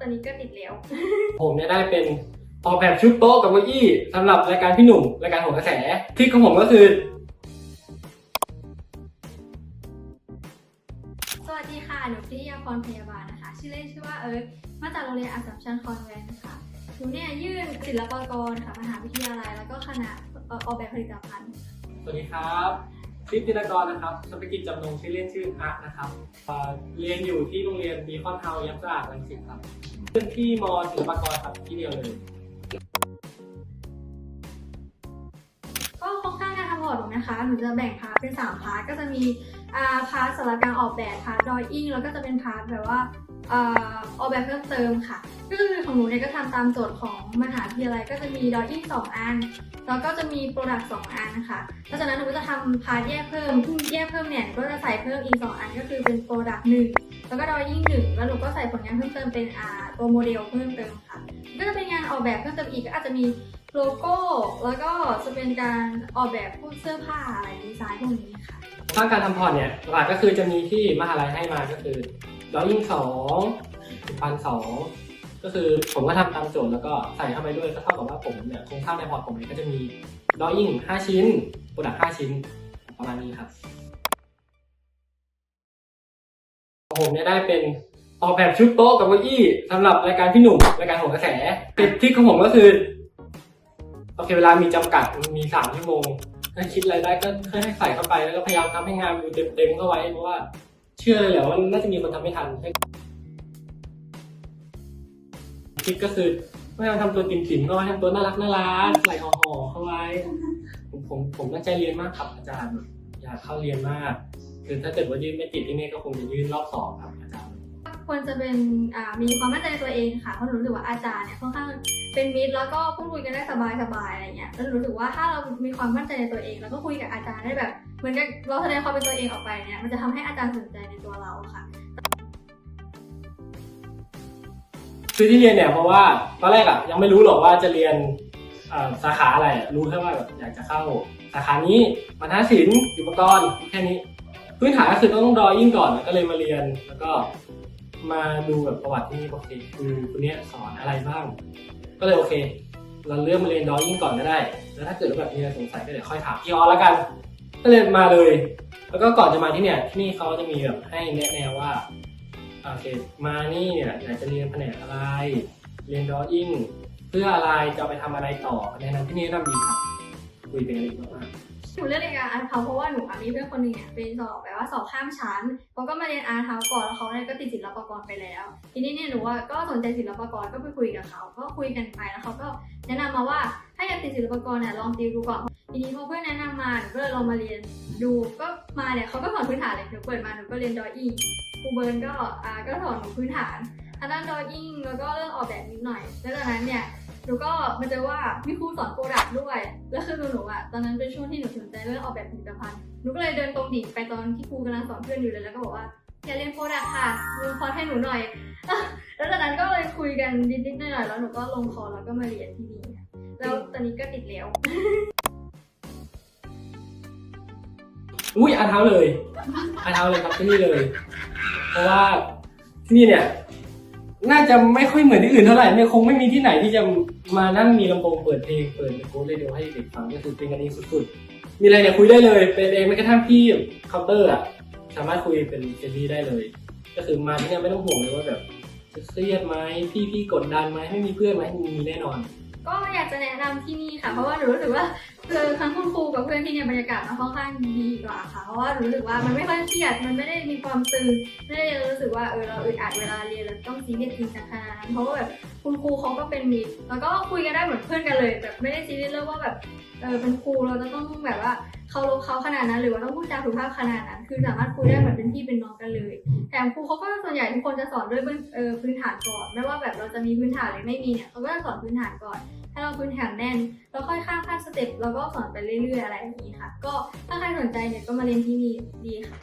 ตอนนี้ก็ติดแล้ว ผมเนี่ยได้เป็นออกแบบชุดโต๊ะกับเก้าอี้สำหรับรายการพี่หนุ่มรายการโหนกระแสทริคของผมก็คือ สวัสดีค่ะ หนูพิทยาพรพยาบาลนะคะ ชื่อเล่นชื่อว่าเอิร์ธมาจากโรงเรียนอัสสัมชัญคอนแวนต์นะคะหนูเนี่ยยื่นศิลปากรค่ะมหาวิทยาลัย แล้วก็คณะเอ่อออกแบบผลิตภัณฑ์ สวัสดีครับคลิปจินกรนะครับสมกิจจำนงชื่อเล่นชื่ออาร์ตนะครับเอ่อเรียนอยู่ที่โรงเรียนบีคอนเฮายักษ์สะอาดรังสิตครับ ซึ่งที่มอศิลปากรครับที่เดียวเลย ก็โครงสร้างการทำพอร์ตหนูนะคะหนูจะแบ่งพาร์ทเป็น3พาร์ทก็จะมีอ่าพาร์ทสำหรับการออกแบบพาร์ทดรออิ่งแล้วก็จะเป็นพาร์ทแบบว่าออกแบบเพิ่มเติมค่ะ ก็คือของหนูเนี่ยก็ทำตามโจทย์ของมหาวิทยาลัยก็จะมีดรออิ่งสองอัน แล้วก็จะมีโปรดักต์สองอันนะคะ เพราะฉะนั้นหนูก็จะทำพาร์ทแยกเพิ่มแยกเพิ่มเนี่ยก็จะใส่เพิ่มอีกสองอันก็คือเป็นโปรดักต์หนึ่ง แล้วก็ดรออิ่งหนึ่งแล้วหนูก็ใส่ผลงานเพิ่มเติมเป็นอ่าตัวโมเดลเพิ่มเติมค่ะ ก็จะเป็นงานออกแบบเพิ่มเติมอีกก็อาจจะมีโลโก้ แล้วก็จะเป็นการออกแบบพวกเสื้อผ้าอะไรดีไซน์พวกนี้ค่ะสร้างการทำพอร์ตเนี่ยหลักก็คือจะมีที่มหาลัยให้มาก็คือดอยยิ่งสองพันสองก็คือผมก็ทำตามโจทย์แล้วก็ใส่เข้าไปด้วยก็เท่ากับว่าผมเนี่ยโครงสร้างในพอร์ตผมเนี่ยก็จะมีดอยิ่งห้าชิ้นโปรดักห้าชิ้นประมาณนี้ครับ ผมเนี่ยได้เป็นออกแบบชุดโต๊ะกับเก้าอี้สำหรับรายการพี่หนุ่มรายการโหนกระแสทริคของผมก็คือโอเคเวลามีจำกัดมีสามชั่วโมงถ้าคิดอะไรได้ก็ค่อยๆใส่เข้าไปแล้วก็พยายามทำให้งานมันเต็มๆเข้าไว้เพราะว่า เชื่อเลยแหละว่าน่าจะมีคนทำไม่ทันคิดก็คือพยายามทำตัวติ่มๆเข้าไว้ทำตัวน่ารักน่ารักใส่ห่อๆเข้าไว้ผมผมผมตั้งใจเรียนมากครับอาจารย์อยากเข้าเรียนมาก คือถ้าเกิดว่ายื่นไม่ติดที่นี่ก็คงจะยื่นรอบสองครับอาจารย์ควรจะเป็นอ่ามีความมั่นใจในตัวเองค่ะเพราะหนูรู้สึกว่าอาจารย์เนี่ยค่อนข้างเป็นมิตรแล้วก็พูดคุยกันได้สบายๆอะไรเงี้ยแล้วหนูรู้สึกว่าถ้าเรามีความมั่นใจในตัวเอง แล้วก็คุยกับอาจารย์ได้แบบเหมือนกับเราแสดงความเป็นตัวเองออกไปเนี่ยมันจะทำให้อาจารย์สนใจในตัวเราค่ะคือที่เรียนเนี่ยเพราะว่าตอนแรกอะยังไม่รู้หรอกว่าจะเรียนเอ่อสาขาอะไรอะรู้แค่ว่าแบบอยากจะเข้าสาขานี้บรรทัดศิลป์อุปกรณ์แค่นี้ พื้นฐานก็คือต้องดอยิ่งก่อนแล้วก็เลยมาเรียนแล้วก็มาดูแบบประวัติที่นี่โอเคคือคนเนี้ยสอนอะไรบ้าง ก็เลยโอเค เราเลือกมาเรียนดอยิ่งก่อนก็ได้ แล้วถ้าเกิดว่าแบบมีอะไรสงสัยก็เดี๋ยวค่อยถามพี่ออสแล้วกัน ก็เลยมาเลย แล้วก็ก่อนจะมาที่เนี่ยที่นี่เขาจะมีแบบให้แนะแนวว่าโอเคมานี่เนี่ยอยากจะเรียนแผนกอะไร เรียนดออิ่งเพื่ออะไรจะเอาไปทำอะไรต่อแนะนำที่นี่แนะนำดีครับคุยเป็นกันดีมาก หนูเลือกเรียนอาร์ตเฮาเพราะว่าหนูมีเพื่อนคนหนึ่งเนี่ยไปสอบแบบว่าสอบข้ามชั้นเขาก็มาเรียนอาร์ตเฮาก่อนแล้วเขาเนี่ยก็ติดศิลปากรไปแล้ว ทีนี้เนี่ยหนูว่าก็สนใจศิลปากรก็ไปคุยกับเขาก็คุยกันไปแล้วเขาก็แนะนำมาว่าถ้าอยากติดศิลปากรเนี่ยลองติวดูก่อนทีนี้พอเพื่อนแนะนำมาหนูก็เลยลองมาเรียนดูก็มาเนี่ยเขาก็สอนพื้นฐานเลยหนูเปิดมาหนูก็เรียนดออิงครูเบิร์นก็อ่าก็สอนหนูพื้นฐานทางด้านดออิงแล้วก็เรื่องออกแบบนิดหน่อยแล้วจากนั้นเนี่ย หนูก็มาเจอว่ามีครูสอนโปรดักต์ด้วย แล้วคือหนูอะตอนนั้นเป็นช่วงที่หนูสนใจเรื่องออกแบบผลิตภัณฑ์ หนูก็เลยเดินตรงดิ่งไปตอนที่ครูกำลังสอนเพื่อนอยู่เลยแล้วก็บอกว่าอยากเรียนโปรดักต์ค่ะลงคอร์สให้หนูหน่อย แล้วจากนั้นก็เลยคุยกันนิดๆหน่อยๆแล้วหนูก็ลงคอร์สแล้วก็มาเรียนที่นี่แล้วตอนนี้ก็ติดแล้ว อุ้ยอาเท้าเลยอาเท้าเลยครับที่นี่เลย เพราะว่าที่นี่เนี่ย น่าจะไม่ค่อยเหมือนที่อื่นเท่าไหร่เนี่ยคงไม่มีที่ไหนที่จะมานั่งมีลำโพงเปิดเพลงเปิดโค้ดเรดิโอให้เด็กฟังก็คือเป็นกันเองสุดๆ มีอะไรเนี่ยคุยได้เลย เป็นเองไม่กระทั่งพี่เคาน์เตอร์อะสามารถคุยเป็นเฟรนลี่ได้เลย ก็คือมาที่เนี่ยไม่ต้องห่วงเลยว่าแบบจะเครียดไหมพี่พี่กดดันไหมไม่มีเพื่อนไหมมีแน่นอน ก็อยากจะแนะนำที่นี่ค่ะ เพราะว่าหนูรู้สึกว่า เจอทั้งคุณครูกับเพื่อนที่เนี่ยบรรยากาศมันค่อนข้างดีกว่าค่ะ เพราะว่ารู้สึกว่ามันไม่ค่อยเครียด มันไม่ได้มีความตึง ไม่ได้รู้สึกว่าเออเราอึดอัดเวลาเรียนแล้วต้องซีเรียสจริงจังขนาดนั้นเพราะว่าแบบคุณครูเขาก็เป็นมิตรแล้วก็คุยกันได้เหมือนเพื่อนกันเลยแบบไม่ได้ซีเรียสเรื่องว่าแบบเออเป็นครูเราจะต้องแบบว่าเคารพเขาขนาดนั้นหรือว่าต้องพูดจาสุภาพขนาดนั้น คือสามารถคุยได้เหมือนเป็นพี่เป็นน้องกันเลยแถมครูเขาก็ส่วนใหญ่ทุกคนจะสอนด้วยพื้นเออพื้นฐานก่อนไม่ว่าแบบเราจะมีพื้นฐานหรือไม่มีเนี่ยเขาก็จะสอนพื้นฐานก่อน ถ้าเราพื้นฐานแน่นแล้วค่อยข้ามขั้นสเต็ปแล้วก็สอนไปเรื่อยๆอะไรอย่างนี้ค่ะ ก็ถ้าใครสนใจเนี่ยก็มาเรียนที่นี่ดีค่ะ